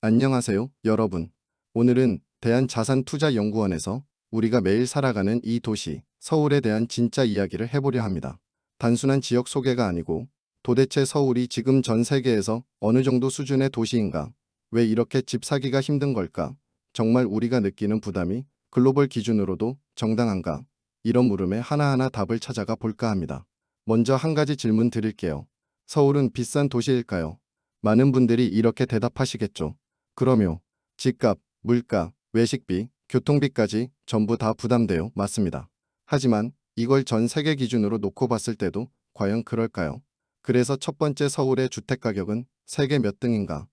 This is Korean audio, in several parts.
안녕하세요, 여러분. 오늘은 대한자산투자연구원에서 우리가 매일 살아가는 이 도시, 서울에 대한 진짜 이야기를 해보려 합니다. 단순한 지역 소개가 아니고 도대체 서울이 지금 전 세계에서 어느 정도 수준의 도시인가? 왜 이렇게 집 사기가 힘든 걸까? 정말 우리가 느끼는 부담이 글로벌 기준으로도 정당한가? 이런 물음에 하나하나 답을 찾아가 볼까 합니다. 먼저 한 가지 질문 드릴게요. 서울은 비싼 도시일까요? 많은 분들이 이렇게 대답하시겠죠. 그러며 집값, 물가, 외식비, 교통비까지 전부 다 부담돼요. 맞습니다. 하지만 이걸 전 세계 기준으로 놓고 봤을 때도 과연 그럴까요? 그래서 첫 번째 서울의 주택 가격은 세계 몇 등인가?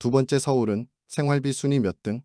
두 번째 서울은 생활비 순위 몇 등?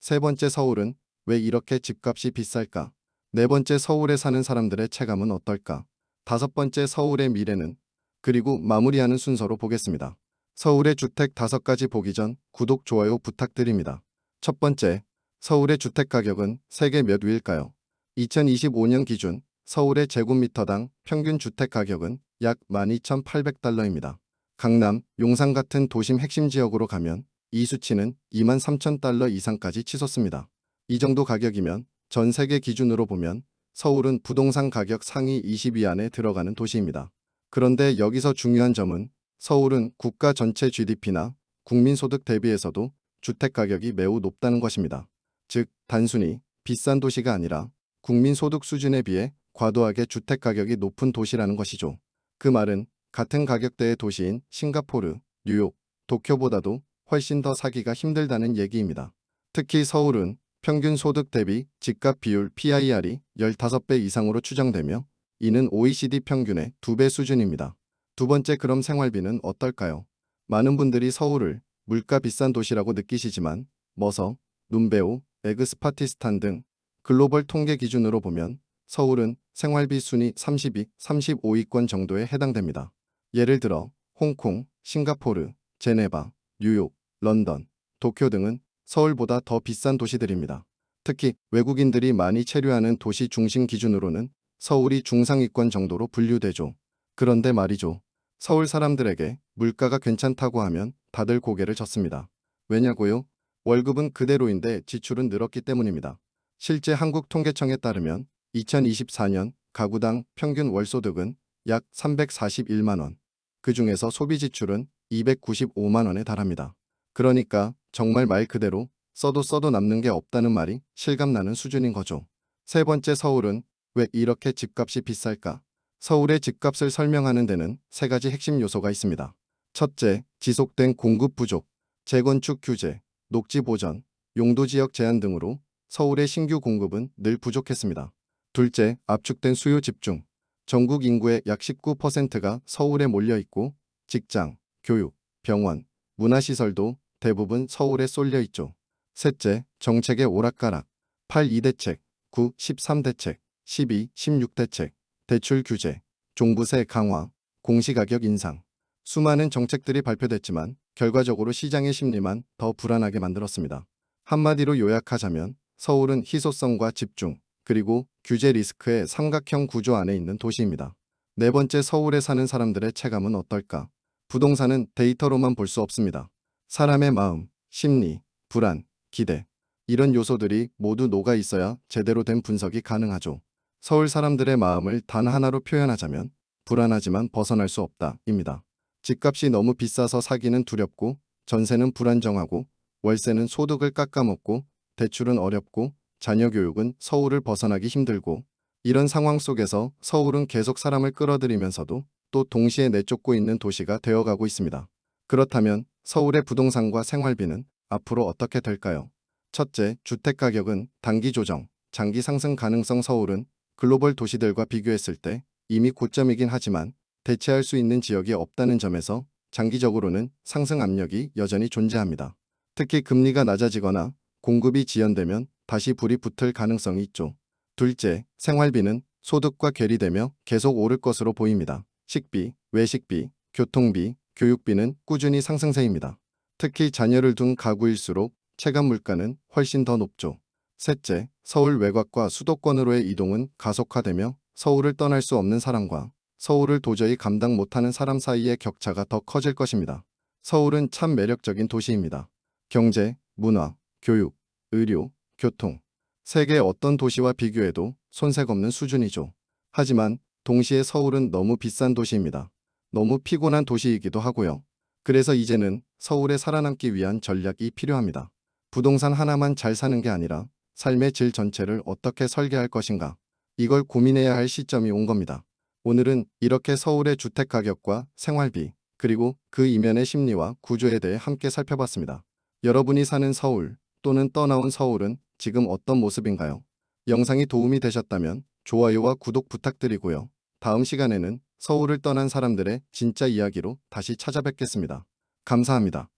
세 번째 서울은 왜 이렇게 집값이 비쌀까? 네 번째 서울에 사는 사람들의 체감은 어떨까? 다섯 번째 서울의 미래는? 그리고 마무리하는 순서로 보겠습니다. 서울의 주택 다섯 가지 보기 전 구독, 좋아요 부탁드립니다. 첫 번째, 서울의 주택 가격은 세계 몇 위일까요? 2025년 기준 서울의 제곱미터당 평균 주택 가격은 약 12,800달러입니다. 강남, 용산 같은 도심 핵심 지역으로 가면 이 수치는 23,000달러 이상까지 치솟습니다. 이 정도 가격이면 전 세계 기준으로 보면 서울은 부동산 가격 상위 20위 안에 들어가는 도시입니다. 그런데 여기서 중요한 점은 서울은 국가 전체 GDP나 국민소득 대비해서도 주택 가격이 매우 높다는 것입니다. 즉, 단순히 비싼 도시가 아니라 국민소득 수준에 비해 과도하게 주택 가격이 높은 도시라는 것이죠. 그 말은 같은 가격대의 도시인 싱가포르, 뉴욕, 도쿄보다도 훨씬 더 사기가 힘들다는 얘기입니다. 특히 서울은 평균 소득 대비 집값 비율 PIR이 15배 이상으로 추정되며 이는 OECD 평균의 2배 수준입니다. 두 번째 그럼 생활비는 어떨까요? 많은 분들이 서울을 물가 비싼 도시라고 느끼시지만 머서, 눈베오, 에그스파티스탄 등 글로벌 통계 기준으로 보면 서울은 생활비 순위 32, 35위권 정도에 해당됩니다. 예를 들어 홍콩, 싱가포르, 제네바, 뉴욕, 런던, 도쿄 등은 서울보다 더 비싼 도시들입니다. 특히 외국인들이 많이 체류하는 도시 중심 기준으로는 서울이 중상위권 정도로 분류되죠. 그런데 말이죠. 서울 사람들에게 물가가 괜찮다고 하면 다들 고개를 젓습니다. 왜냐고요? 월급은 그대로인데 지출은 늘었기 때문입니다. 실제 한국통계청에 따르면 2024년 가구당 평균 월소득은 약 341만 원. 그 중에서 소비 지출은 295만 원에 달합니다. 그러니까 정말 말 그대로 써도 써도 남는 게 없다는 말이 실감나는 수준인 거죠. 세 번째 서울은 왜 이렇게 집값이 비쌀까? 서울의 집값을 설명하는 데는 세 가지 핵심 요소가 있습니다. 첫째, 지속된 공급 부족, 재건축 규제, 녹지 보전, 용도 지역 제한 등으로 서울의 신규 공급은 늘 부족했습니다. 둘째, 압축된 수요 집중. 전국 인구의 약 19%가 서울에 몰려 있고 직장, 교육, 병원, 문화시설도 대부분 서울에 쏠려 있죠. 셋째, 정책의 오락가락. 8 2대책, 9 13대책, 12 16대책, 대출 규제, 종부세 강화, 공시가격 인상. 수많은 정책들이 발표됐지만 결과적으로 시장의 심리만 더 불안하게 만들었습니다. 한마디로 요약하자면 서울은 희소성과 집중, 그리고 규제 리스크의 삼각형 구조 안에 있는 도시입니다. 네 번째 서울에 사는 사람들의 체감은 어떨까? 부동산은 데이터로만 볼 수 없습니다. 사람의 마음, 심리, 불안, 기대 이런 요소들이 모두 녹아 있어야 제대로 된 분석이 가능하죠. 서울 사람들의 마음을 단 하나로 표현하자면 불안하지만 벗어날 수 없다입니다. 집값이 너무 비싸서 사기는 두렵고 전세는 불안정하고 월세는 소득을 깎아먹고 대출은 어렵고 자녀 교육은 서울을 벗어나기 힘들고 이런 상황 속에서 서울은 계속 사람을 끌어들이면서도 또 동시에 내쫓고 있는 도시가 되어가고 있습니다. 그렇다면 서울의 부동산과 생활비는 앞으로 어떻게 될까요? 첫째, 주택 가격은 단기 조정, 장기 상승 가능성 서울은 글로벌 도시들과 비교했을 때 이미 고점이긴 하지만 대체할 수 있는 지역이 없다는 점에서 장기적으로는 상승 압력이 여전히 존재합니다. 특히 금리가 낮아지거나 공급이 지연되면 다시 불이 붙을 가능성이 있죠. 둘째, 생활비는 소득과 괴리되며 계속 오를 것으로 보입니다. 식비, 외식비, 교통비, 교육비는 꾸준히 상승세입니다. 특히 자녀를 둔 가구일수록 체감 물가는 훨씬 더 높죠. 셋째, 서울 외곽과 수도권으로의 이동은 가속화되며 서울을 떠날 수 없는 사람과 서울을 도저히 감당 못하는 사람 사이의 격차가 더 커질 것입니다. 서울은 참 매력적인 도시입니다. 경제, 문화, 교육, 의료, 교통. 세계 어떤 도시와 비교해도 손색 없는 수준이죠. 하지만 동시에 서울은 너무 비싼 도시입니다. 너무 피곤한 도시이기도 하고요. 그래서 이제는 서울에 살아남기 위한 전략이 필요합니다. 부동산 하나만 잘 사는 게 아니라 삶의 질 전체를 어떻게 설계할 것인가. 이걸 고민해야 할 시점이 온 겁니다. 오늘은 이렇게 서울의 주택 가격과 생활비, 그리고 그 이면의 심리와 구조에 대해 함께 살펴봤습니다. 여러분이 사는 서울 또는 떠나온 서울은 지금 어떤 모습인가요? 영상이 도움이 되셨다면 좋아요와 구독 부탁드리고요. 다음 시간에는 서울을 떠난 사람들의 진짜 이야기로 다시 찾아뵙겠습니다. 감사합니다.